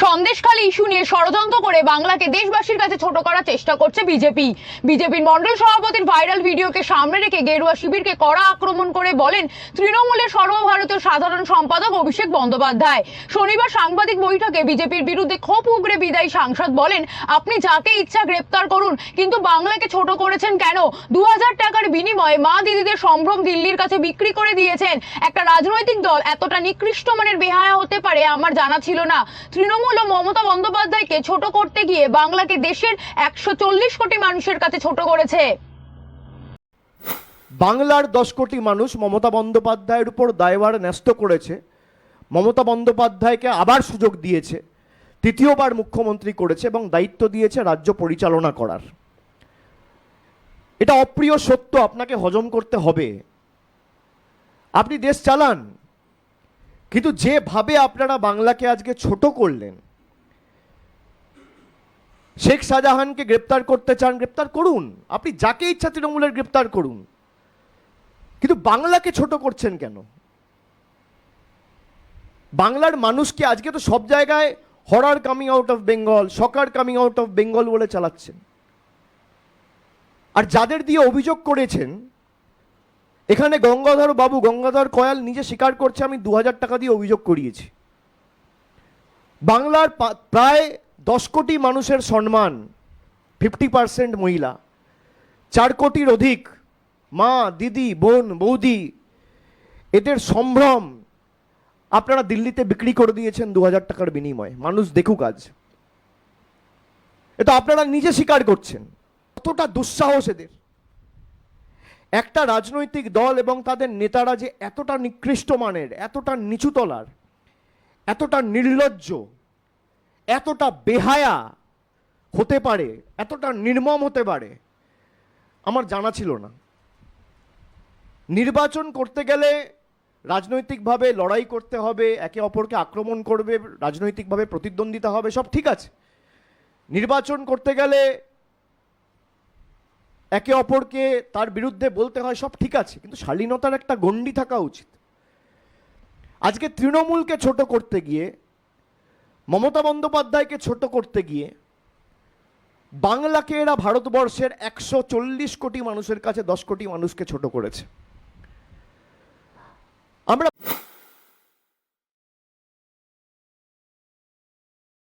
Sandeshkhali issue নিয়ে ষড়যন্ত্র করে বাংলাকে দেশবাসীর কাছে ছোট করার চেষ্টা করছে বিজেপি। বিজেপির মন্ডল সভাপতির ভাইরাল ভিডিওকে সামনে রেখে গেরুয়া শিবিরকে কড়া আক্রমণ করে বলেন তৃণমূলের সর্বভারতীয় সাধারণ সম্পাদক অভিষেক বন্দ্যোপাধ্যায়। শনিবার সাংবাদিক বৈঠকে বিজেপির বিরুদ্ধে ক্ষোভ উগরে বিদায়ী সাংসদ বলেন, আপনি যাকে ইচ্ছা গ্রেপ্তার করুন, কিন্তু বাংলাকে ছোট করেছেন কেন? দু হাজার টাকার বিনিময়ে মা দিদিদের সম্ভ্রম দিল্লির কাছে বিক্রি করে দিয়েছেন। একটা রাজনৈতিক দল এতটা নিকৃষ্ট মানের বেহায়া হতে পারে, আমার জানা ছিল না। তৃণমূল ও মমতা বন্দ্যোপাধ্যায়কে ছোট করতে গিয়ে বাংলাকে দেশের একশো চল্লিশ কোটি মানুষের কাছে ছোট করেছে। বাংলার দশ কোটি মানুষ মমতা বন্দ্যোপাধ্যায়ের উপর দায়ভার ন্যস্ত করেছে। মমতা বন্দ্যোপাধ্যায়কে আবার সুযোগ দিয়েছে। তৃতীয়বার মুখ্যমন্ত্রী করেছে এবং দায়িত্ব দিয়েছে রাজ্য পরিচালনা করার। এটা অপ্রিয় সত্য, আপনাকে হজম করতে হবে। আপনি দেশ চালান। কিন্তু যেভাবে আপনারা বাংলাকে আজকে ছোট করলেন, শেখ শাহজাহানকে গ্রেপ্তার করতে চান, গ্রেপ্তার করুন। আপনি যাকে ইচ্ছা তৃণমূলের গ্রেপ্তার করুন। কিন্তু বাংলাকে ছোট করছেন কেন? বাংলার মানুষকে আজকে তো সব জায়গায় horror coming out of Bengal soccer coming out of Bengal বলে চালাচ্ছেন। আর যাদের দিয়ে অভিযোগ করেছেন এখানে গঙ্গাধর বাবু, গঙ্গাধর কয়াল নিজে স্বীকার করছে, আমি দু হাজার টাকা দিয়ে অভিযোগ করিয়েছি। বাংলার প্রায় দশ কোটি মানুষের সম্মান ফিফটি পার্সেন্ট মহিলা। চার কোটির অধিক মা, দিদি, বোন, বৌদি, এদের সম্ভ্রম আপনারা দিল্লিতে বিক্রি করে দিয়েছেন দু হাজার টাকার বিনিময়ে। মানুষ দেখুক আজ। এটা আপনারা নিজে স্বীকার করছেন। কতটা দুঃসাহস এদের। একটা রাজনৈতিক দল এবং তাদের নেতারা যে এতটা নিকৃষ্ট মানের, এতটা নিচুতলার, এতটা নির্লজ্জ, এতটা বেহায়া হতে পারে, এতটা নির্মম হতে পারে, আমার জানা ছিল না। নির্বাচন করতে গেলে রাজনৈতিকভাবে লড়াই করতে হবে, একে অপরকে আক্রমণ করবে, রাজনৈতিকভাবে প্রতিদ্বন্দ্বিতা হবে, সব ঠিক আছে। নির্বাচন করতে গেলে একে অপরকে তার বিরুদ্ধে বলতে হয়, সব ঠিক আছে, কিন্তু শালীনতার একটা গণ্ডি থাকা উচিত। আজকে তৃণমূলকে ছোট করতে গিয়ে, মমতা বন্দ্যোপাধ্যায়কে ছোট করতে গিয়ে, বাংলাকে এরা ভারতবর্ষের একশো চল্লিশ কোটি মানুষের কাছে দশ কোটি মানুষকে ছোট করেছে।